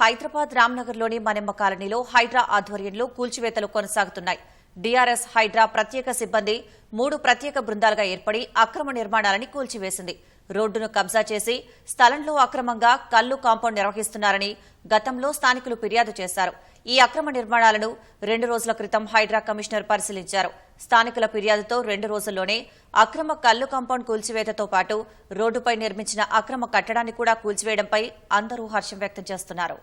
హైదరాబాద్ రామ్నగర్లోని మనెమ్మ కాలనీలో హైడ్రా ఆధ్వర్యంలో కూల్చివేతలు కొనసాగుతున్నాయి. డీఆర్ఎస్ హైడ్రా ప్రత్యేక సిబ్బంది మూడు ప్రత్యేక బృందాలుగా ఏర్పడి అక్రమ నిర్మాణాలని కూల్చివేసింది. రోడ్డును కబ్జా చేసి స్థలంలో అక్రమంగా కల్లు కాంపౌండ్ నిర్వహిస్తున్నారని గతంలో స్థానికులు ఫిర్యాదు చేశారు. ఈ అక్రమ నిర్మాణాలను రెండు రోజుల క్రితం హైడ్రా కమిషనర్ పరిశీలించారు. స్థానికుల ఫిర్యాదుతో రెండు రోజుల్లోనే అక్రమ కల్లు కాంపౌండ్ కూల్చివేతతో పాటు రోడ్డుపై నిర్మించిన అక్రమ కట్టడాన్ని కూడా కూల్చివేయడంపై అందరూ హర్షం వ్యక్తం చేస్తున్నారు.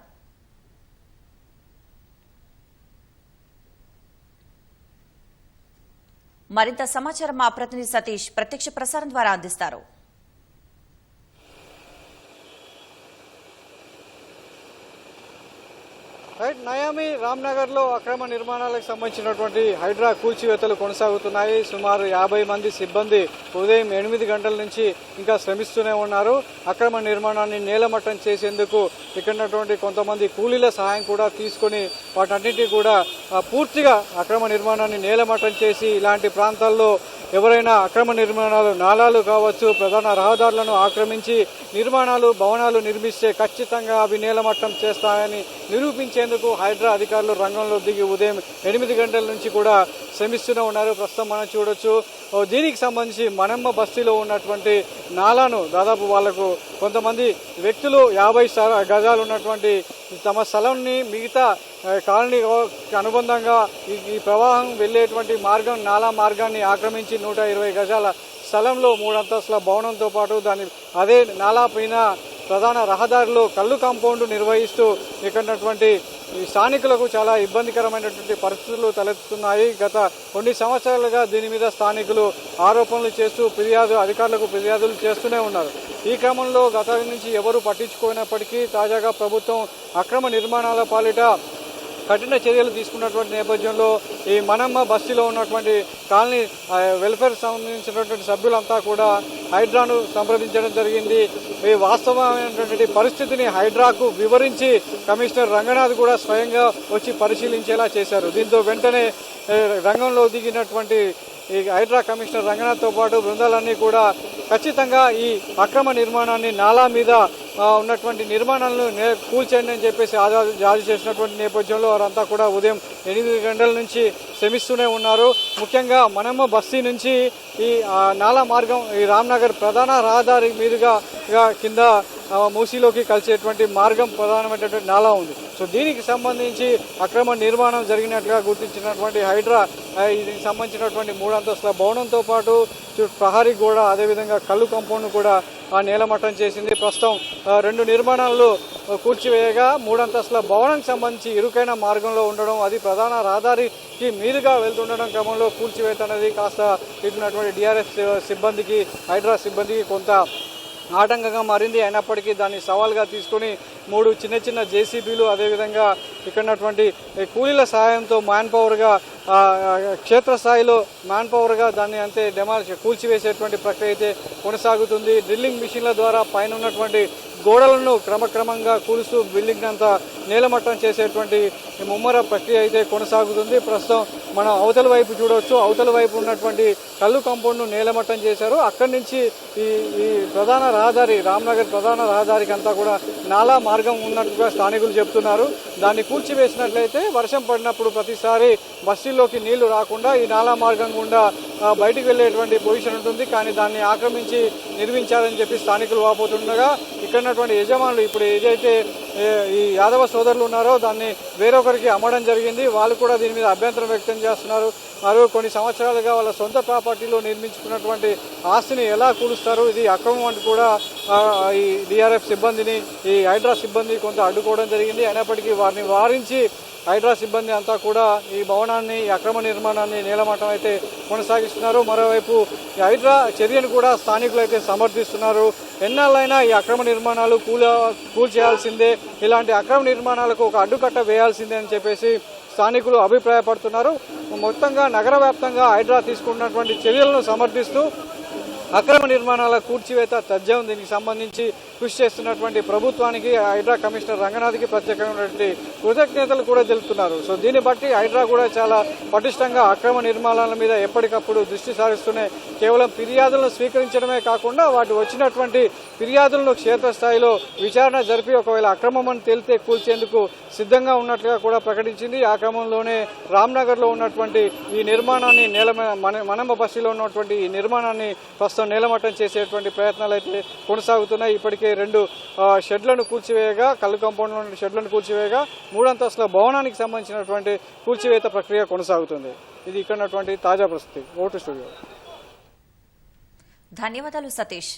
మరింత సమాచారం మా ప్రతినిధి సతీష్ ప్రత్యక్ష ప్రసారం ద్వారా అందిస్తారు. రైట్ నయామి రామ్నగర్లో అక్రమ నిర్మాణాలకు సంబంధించినటువంటి హైడ్రా కూల్చివేతలు కొనసాగుతున్నాయి. సుమారు యాభై మంది సిబ్బంది ఉదయం ఎనిమిది గంటల నుంచి ఇంకా శ్రమిస్తూనే ఉన్నారు. అక్రమ నిర్మాణాన్ని నేలమట్టం చేసేందుకు ఇక్కడ ఉన్నటువంటి కొంతమంది కూలీల సహాయం కూడా తీసుకొని వాటన్నిటి కూడా పూర్తిగా అక్రమ నిర్మాణాన్ని నేలమట్టం చేసి ఇలాంటి ప్రాంతాల్లో ఎవరైనా అక్రమ నిర్మాణాలు నాలాలు కావచ్చు ప్రధాన రహదారులను ఆక్రమించి నిర్మాణాలు భవనాలు నిర్మిస్తే ఖచ్చితంగా అవి నేలమట్టం చేస్తాయని నిరూపించేందుకు హైడ్రా అధికారులు రంగంలో దిగి ఉదయం ఎనిమిది గంటల నుంచి కూడా శ్రమిస్తూనే ఉన్నారు. ప్రస్తుతం మనం చూడొచ్చు. దీనికి సంబంధించి మనమ్మ బస్తీలో ఉన్నటువంటి నాలాను దాదాపు వాళ్ళకు కొంతమంది వ్యక్తులు యాభై స- గజాలు ఉన్నటువంటి తమ స్థలంని మిగతా కాలనీ అనుబంధంగా ఈ ఈ ప్రవాహం వెళ్ళేటువంటి మార్గం నాలా మార్గాన్ని ఆక్రమించి నూట ఇరవై గజాల స్థలంలో మూడు అంతస్తుల భవనంతో పాటు దాని అదే నాలా పైన ప్రధాన రహదారిలో కళ్ళు కాంపౌండ్ నిర్వహిస్తూ ఇక్కడ ఈ స్థానికులకు చాలా ఇబ్బందికరమైనటువంటి పరిస్థితులు తలెత్తుతున్నాయి. గత కొన్ని సంవత్సరాలుగా దీని మీద స్థానికులు ఆరోపణలు చేస్తూ ఫిర్యాదు అధికారులకు ఫిర్యాదులు చేస్తూనే ఉన్నారు. ఈ క్రమంలో గత నుంచి ఎవరు పట్టించుకోనప్పటికీ తాజాగా ప్రభుత్వం అక్రమ నిర్మాణాల పాలిట కఠిన చర్యలు తీసుకున్నటువంటి నేపథ్యంలో ఈ మనమ్మ బస్తీలో ఉన్నటువంటి కాలనీ వెల్ఫేర్ సంబంధించినటువంటి సభ్యులంతా కూడా హైడ్రాను సంప్రదించడం జరిగింది. ఈ వాస్తవమైనటువంటి పరిస్థితిని హైడ్రాకు వివరించి కమిషనర్ రంగనాథ్ కూడా స్వయంగా వచ్చి పరిశీలించేలా చేశారు. దీంతో వెంటనే రంగంలో దిగినటువంటి ఈ హైడ్రా కమిషనర్ రంగనాథ్తో పాటు బృందాలన్నీ కూడా ఖచ్చితంగా ఈ అక్రమ నిర్మాణాన్ని నాలా మీద ఉన్నటువంటి నిర్మాణాలను నే- కూల్చేయండి అని చెప్పేసి ఆదా- జారీ చేసినటువంటి నేపథ్యంలో వారంతా కూడా ఉదయం ఎనిమిది గంటల నుంచి శ్రమిస్తూనే ఉన్నారు. ముఖ్యంగా మనమ్మ బస్తీ నుంచి ఈ నాలా మార్గం ఈ రామ్నగర్ ప్రధాన రహదారి మీదుగా కింద మూసీలోకి కలిసేటువంటి మార్గం ప్రధానమైనటువంటి నాలా ఉంది. సో దీనికి సంబంధించి అక్రమ నిర్మాణం జరిగినట్టుగా గుర్తించినటువంటి హైడ్రా దీనికి సంబంధించినటువంటి మూడు అంతస్తుల భవనంతో పాటు ప్రహరీ గోడ అదేవిధంగా కళ్ళు కంపౌండ్ కూడా ఆ నేలమట్టం చేసింది. ప్రస్తుతం రెండు నిర్మాణాలు కూర్చివేయగా మూడంతస్తుల భవనానికి సంబంధించి ఇరుకైన మార్గంలో ఉండడం అది ప్రధాన రహదారికి మీదుగా వెళ్తుండడం క్రమంలో కూల్చివేత అనేది కాస్త ఇటున్నటువంటి డిఆర్ఎస్ సిబ్బందికి హైడ్రా సిబ్బందికి కొంత ఆటంకంగా మారింది. అయినప్పటికీ దాన్ని సవాల్గా తీసుకొని మూడు చిన్న చిన్న జేసీబీలు అదేవిధంగా ఇక్కడ ఉన్నటువంటి ఈ కూలీల సహాయంతో మ్యాన్ పవర్గా క్షేత్రస్థాయిలో మ్యాన్ పవర్గా దాన్ని అంతే డెమాలిష్ కూల్చివేసేటువంటి ప్రక్రియ అయితే కొనసాగుతుంది. డ్రిల్లింగ్ మిషన్ల ద్వారా పైన ఉన్నటువంటి గోడలను క్రమక్రమంగా కూలుస్తూ బిల్డింగ్ అంతా నేలమట్టం చేసేటువంటి ముమ్మర ప్రక్రియ అయితే కొనసాగుతుంది. ప్రస్తుతం మనం అవతల వైపు చూడవచ్చు. అవతల వైపు ఉన్నటువంటి కళ్ళు కాంపౌండ్ను నేలమట్టం చేశారు. అక్కడి నుంచి ఈ ఈ ప్రధాన రహదారి రామ్నగర్ ప్రధాన రహదారికి అంతా కూడా నాలా మార్గం ఉన్నట్టుగా స్థానికులు చెప్తున్నారు. దాన్ని కూల్చివేసినట్లయితే వర్షం పడినప్పుడు ప్రతిసారి బస్తీల్లోకి నీళ్ళు రాకుండా ఈ నాలా మార్గం గుండా బయటకు వెళ్ళేటువంటి పొజిషన్ ఉంటుంది. కానీ దాన్ని ఆక్రమించి నిర్మించారని చెప్పి స్థానికులు వాపోతుండగా ఇక్కడ ఉన్నటువంటి యజమానులు ఇప్పుడు ఏదైతే ఈ యాదవ సోదరులు ఉన్నారో దాన్ని వేరొకరికి అమ్మడం జరిగింది. వాళ్ళు కూడా దీని మీద అభ్యంతరం వ్యక్తం చేస్తున్నారు. మరియు కొన్ని సంవత్సరాలుగా వాళ్ళ సొంత ప్రాపర్టీలో నిర్మించుకున్నటువంటి ఆస్తిని ఎలా కూలుస్తారు ఇది అక్రమం అంటూ కూడా ఈ డిఆర్ఎఫ్ సిబ్బందిని ఈ హైడ్రా సిబ్బంది కొంత అడ్డుకోవడం జరిగింది. అయినప్పటికీ వారిని వారించి హైడ్రా సిబ్బంది అంతా కూడా ఈ భవనాన్ని అక్రమ నిర్మాణాన్ని నేలమట్టం అయితే కొనసాగి కొనసాగిస్తున్నారు మరోవైపు ఈ హైడ్రా చర్యను కూడా స్థానికులు అయితే సమర్థిస్తున్నారు. ఎన్నాళ్ళైనా ఈ అక్రమ నిర్మాణాలు కూల కూల్చేయాల్సిందే. ఇలాంటి అక్రమ నిర్మాణాలకు ఒక అడ్డుకట్ట వేయాల్సిందే అని చెప్పేసి స్థానికులు అభిప్రాయపడుతున్నారు. మొత్తంగా నగర వ్యాప్తంగా హైడ్రా తీసుకున్నటువంటి చర్యలను సమర్థిస్తూ అక్రమ నిర్మాణాల కూర్చివేత తథ్యం దీనికి సంబంధించి కృషి చేస్తున్నటువంటి ప్రభుత్వానికి హైడ్రా కమిషనర్ రంగనాథ్కి ప్రత్యేకమైనటువంటి కృతజ్ఞతలు కూడా తెలుపుతున్నారు. సో దీన్ని బట్టి హైడ్రా కూడా చాలా పటిష్టంగా అక్రమ నిర్మాణాల మీద ఎప్పటికప్పుడు దృష్టి సారిస్తూనే కేవలం ఫిర్యాదులను స్వీకరించడమే కాకుండా వాటి వచ్చినటువంటి ఫిర్యాదులను క్షేత్రస్థాయిలో విచారణ జరిపి ఒకవేళ అక్రమం అని తేలితే కూల్చేందుకు సిద్ధంగా ఉన్నట్లుగా కూడా ప్రకటించింది. ఆ క్రమంలోనే రామ్నగర్లో ఉన్నటువంటి ఈ నిర్మాణాన్ని నేల మన మనమ్మ బస్సులో ఉన్నటువంటి ఈ నిర్మాణాన్ని ప్రస్తుతం నేలమట్టం చేసేటువంటి ప్రయత్నాలు అయితే కొనసాగుతున్నాయి. ఇప్పటికే రెండు షెడ్లను కూల్చివేయగా కళ్ళు కాంపౌండ్లో ఉన్న షెడ్లను కూల్చివేయగా మూడంతస్తుల భవనానికి సంబంధించినటువంటి కూల్చివేత ప్రక్రియ కొనసాగుతుంది. ఇది ఇక్కడ ఉన్నటువంటి తాజా ప్రస్తుతి. ఓటు స్టూడియో. ధన్యవాదాలు సతీష్.